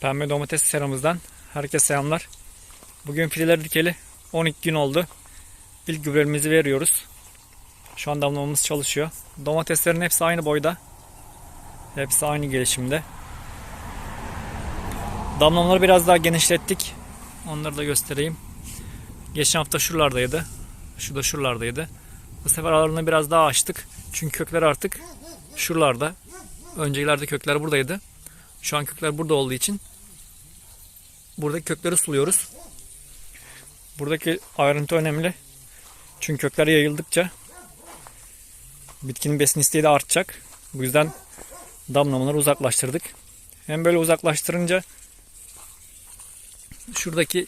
Pembe domates seramızdan herkese selamlar. Bugün fideler dikeli 12 gün oldu. İlk gübremizi veriyoruz. Şu an damlamamız çalışıyor. Domateslerin hepsi aynı boyda. Hepsi aynı gelişimde. Damlamaları biraz daha genişlettik. Onları da göstereyim. Geçen hafta şuralardaydı. Şu da şuralardaydı. Bu sefer aralarını biraz daha açtık. Çünkü kökler artık şuralarda. Öncekilerde kökler buradaydı. Şu an kökler burada olduğu için buradaki kökleri suluyoruz. Buradaki ayrıntı önemli. Çünkü kökler yayıldıkça bitkinin besin isteği de artacak. Bu yüzden damlamaları uzaklaştırdık. Hem böyle uzaklaştırınca şuradaki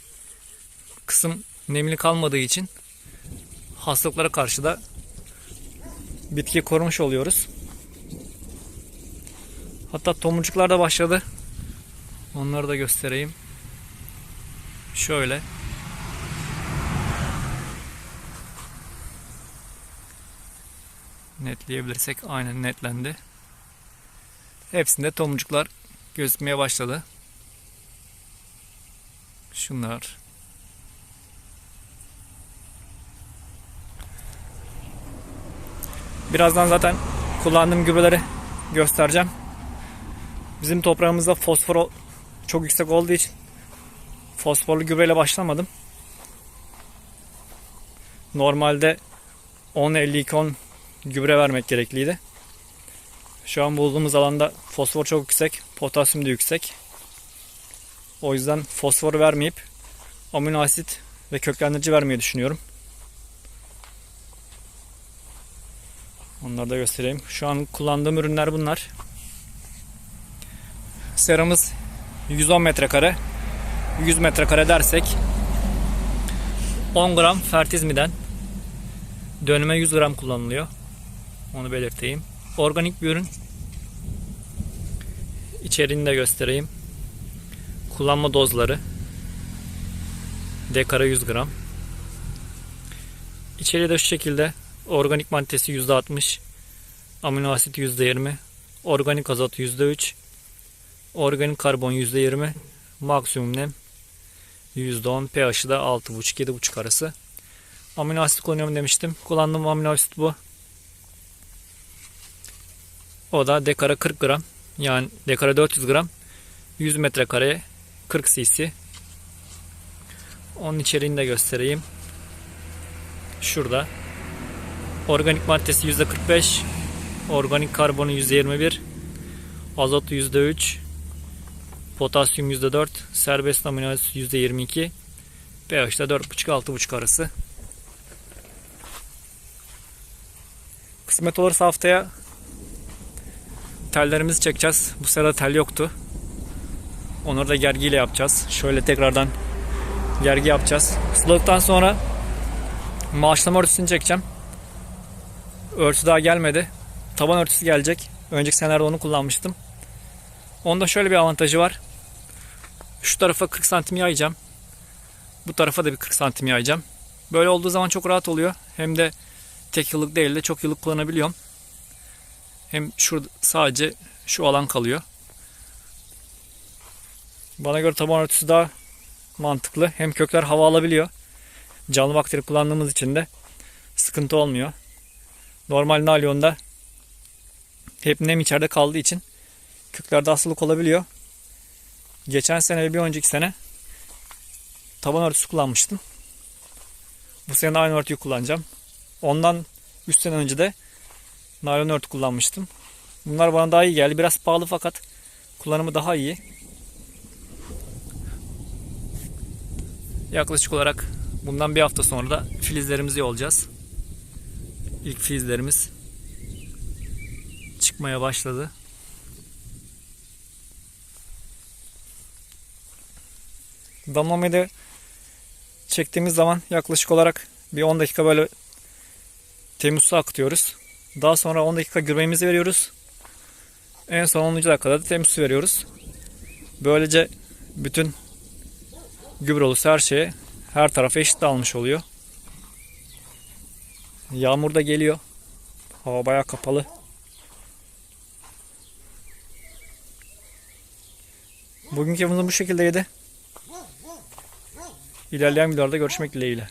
kısım nemli kalmadığı için hastalıklara karşı da bitkiyi korumuş oluyoruz. Hatta tomurcuklar da başladı. Onları da göstereyim. Şöyle. Netleyebilirsek aynen netlendi. Hepsinde tomurcuklar gözükmeye başladı. Şunlar. Birazdan zaten kullandığım gübreleri göstereceğim. Bizim toprağımızda fosfor çok yüksek olduğu için fosforlu gübreyle başlamadım. Normalde 10-52-10 gübre vermek gerekliydi. Şu an bulduğumuz alanda fosfor çok yüksek, potasyum da yüksek. O yüzden fosfor vermeyip amino asit ve köklendirici vermeyi düşünüyorum. Onları da göstereyim. Şu an kullandığım ürünler bunlar. Seramız 110 metrekare. 100 metrekare dersek 10 gram fertizmiden dönüme 100 gram kullanılıyor. Onu belirteyim. Organik bir ürün. İçeriğini de göstereyim. Kullanma dozları. Dekara 100 gram. İçeriği de şu şekilde. Organik maddesi %60. Amino asit %20. Organik azot %3. Organik karbon %20. Maksimum nem %10. pH'i de 6,5-7,5 arası. Amino asit kullanıyorum demiştim. Kullandığım amino asit bu. O da dekara 40 gram. Yani dekara 400 gram. 100 metrekareye 40 cc. Onun içeriğini de göstereyim. Şurada. Organik maddesi %45. Organik karbonu %21. Azotu %3. Potasyum %4. Serbest amino asit %22. pH'de 4,5-6,5 arası. Kısmet olursa haftaya tellerimizi çekeceğiz. Bu sırada tel yoktu. Onları da gergiyle yapacağız. Şöyle tekrardan gergi yapacağız. Suladıktan sonra maaşlama örtüsünü çekeceğim. Örtü daha gelmedi. Taban örtüsü gelecek. Önceki senelerde onu kullanmıştım. Onda şöyle bir avantajı var. Şu tarafa 40 santim yayacağım. Bu tarafa da bir 40 santim yayacağım. Böyle olduğu zaman çok rahat oluyor. Hem de tek yıllık değil de çok yıllık kullanabiliyorum. Hem şurada sadece şu alan kalıyor. Bana göre taban örtüsü daha mantıklı. Hem kökler hava alabiliyor. Canlı bakteri kullandığımız için de sıkıntı olmuyor. Normal nalyonda hep nem içeride kaldığı için köklerde hastalık olabiliyor. Geçen sene ve bir önceki sene taban örtüsü kullanmıştım. Bu sene aynı örtüyü kullanacağım. Ondan 3 sene önce de naylon örtü kullanmıştım. Bunlar bana daha iyi geldi. Biraz pahalı fakat kullanımı daha iyi. Yaklaşık olarak bundan bir hafta sonra da filizlerimizi yolacağız. İlk filizlerimiz çıkmaya başladı. Damlamayı da çektiğimiz zaman yaklaşık olarak bir 10 dakika böyle temiz su akıtıyoruz. Daha sonra 10 dakika gübremizi veriyoruz. En son 10. dakikada da temiz veriyoruz. Böylece bütün gübre her şeye her tarafa eşit dağılmış oluyor. Yağmur da geliyor. Hava bayağı kapalı. Bugünkü videomuz bu şekildeydi. İlerleyen videolarda görüşmek dileğiyle.